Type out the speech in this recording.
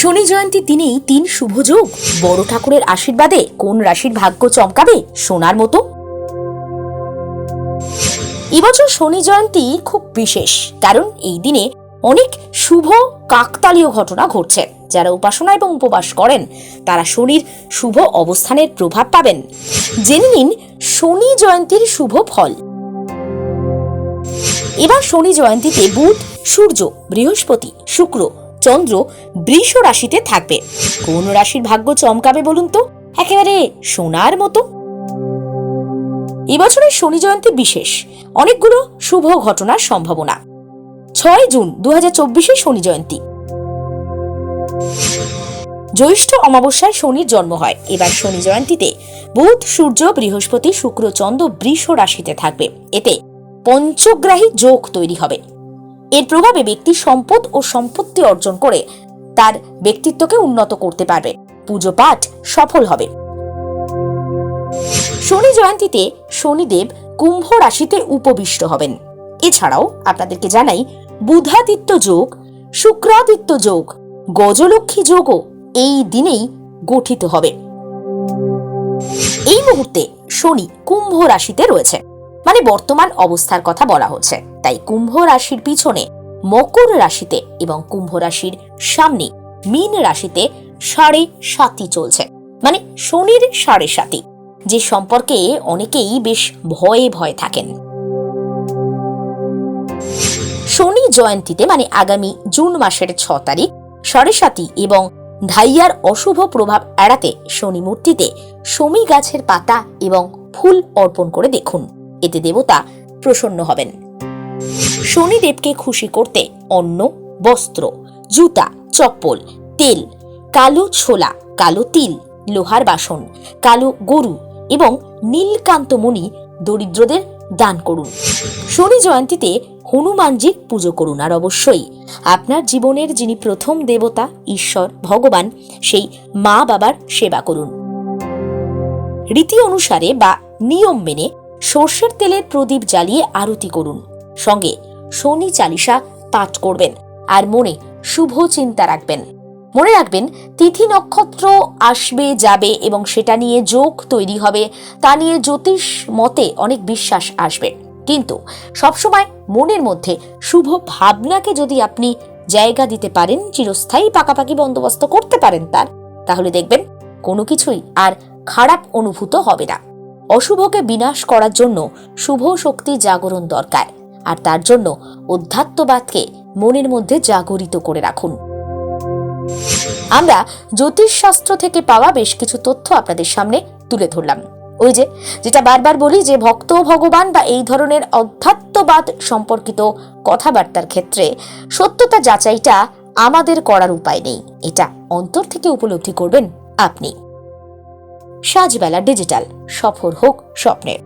শনি জয়ন্তী দিনেই তিন শুভ যোগ। বড় ঠাকুরের আশীর্বাদে কোন রাশির ভাগ্য চমকাবে সোনার মতো? এবছর শনি জয়ন্তী খুব বিশেষ, কারণ এই দিনে অনেক শুভ কাকতালীয় ঘটনা ঘটছে। যারা উপাসনা এবং উপবাস করেন, তারা শনির শুভ অবস্থানের প্রভাব পাবেন। জেনে নিন শনি জয়ন্তীর শুভ ফল। এবার শনি জয়ন্তীতে বুধ, সূর্য, বৃহস্পতি, শুক্র চন্দ্র বৃষ রাশিতে থাকবে। কোন রাশির ভাগ্য চমকাবে বলুন তো? একেবারে সোনার মতো। এবছরের শনি জয়ন্তী বিশেষ। অনেকগুলো শুভ ঘটনার সম্ভাবনা। ছয় জুন দু হাজার চব্বিশে শনি জয়ন্তী। জ্যৈষ্ঠ অমাবস্যায় শনির জন্ম হয়। এবার শনি জয়ন্তীতে বুধ, সূর্য, বৃহস্পতি, শুক্র, চন্দ্র বৃষ রাশিতে থাকবে। এতে পঞ্চগ্রাহী যোগ তৈরি হবে। এর প্রভাবে ব্যক্তি সম্পদ ও সম্পত্তি অর্জন করে, তার ব্যক্তিত্বকে উন্নত করতে পারবে। পুজো পাঠ সফল হবে। শনি জয়ন্তীতে শনিদেব কুম্ভ রাশিতে উপবিষ্ট হবেন। এছাড়াও আপনাদেরকে জানাই, বুধাদিত্য যোগ, শুক্রাদিত্য যোগ, গজলক্ষ্মী যোগও এই দিনেই গঠিত হবে। এই মুহূর্তে শনি কুম্ভ রাশিতে রয়েছে। মানে বর্তমান অবস্থার কথা বলা হচ্ছে। তাই কুম্ভ রাশির পিছনে মকর রাশিতে এবং কুম্ভ রাশির সামনে মীন রাশিতে সাড়ে সাতি চলছে। মানে শনির সাড়ে সাতি যে সম্পর্কে অনেকেই বেশ ভয়ে ভয়ে থাকেন। শনি জয়ন্তীতে মানে আগামী জুন মাসের ছ তারিখ সাড়ে সাতি এবং ধাইয়ার অশুভ প্রভাব এড়াতে শনি মূর্তিতে শমী গাছের পাতা এবং ফুল অর্পণ করে দেখুন। এতে দেবতা প্রসন্ন হবেন। শনিদেবকে খুশি করতে অন্ন, বস্ত্র, জুতা, চপ্পল, তেল, কালো ছোলা, কালো তিল, লোহার বাসন, কালো গরু এবং নীলকান্তমণি দরিদ্রদের দান করুন। শনি জয়ন্তীতে হনুমানজির পুজো করুন আর অবশ্যই আপনার জীবনের যিনি প্রথম দেবতা, ঈশ্বর, ভগবান, সেই মা বাবার সেবা করুন। রীতি অনুসারে বা নিয়ম মেনে সর্ষের তেলের প্রদীপ জ্বালিয়ে আরতি করুন। সঙ্গে শনি চালিসা পাঠ করবেন আর মনে শুভ চিন্তা রাখবেন। মনে রাখবেন, তিথি নক্ষত্র আসবে, যাবে এবং সেটা নিয়ে যোগ তৈরি হবে, তা নিয়ে জ্যোতিষ মতে অনেক বিশ্বাস আসবে। কিন্তু সবসময় মনের মধ্যে শুভ ভাবনাকে যদি আপনি জায়গা দিতে পারেন, চিরস্থায়ী পাকাপাকি বন্দোবস্ত করতে পারেন তার, তাহলে দেখবেন কোনো কিছুই আর খারাপ অনুভূত হবে না। অশুভকে বিনাশ করার জন্য শুভ শক্তি জাগরণ দরকার, আর তার জন্য অধ্যাত্মবাদকে মনের মধ্যে জাগরিত করে রাখুন। আমরা জ্যোতিষশাস্ত্র থেকে পাওয়া বেশ কিছু তথ্য আপনাদের সামনে তুলে ধরলাম। ওই যে, যেটা বারবার বলি যে ভক্ত, ভগবান বা এই ধরনের অধ্যাত্মবাদ সম্পর্কিত কথাবার্তার ক্ষেত্রে সত্যতা যাচাইটা আমাদের করার উপায় নেই। এটা অন্তর থেকে উপলব্ধি করবেন আপনি। সাজবেলা ডিজিটাল। সফর হোক স্বপ্নের।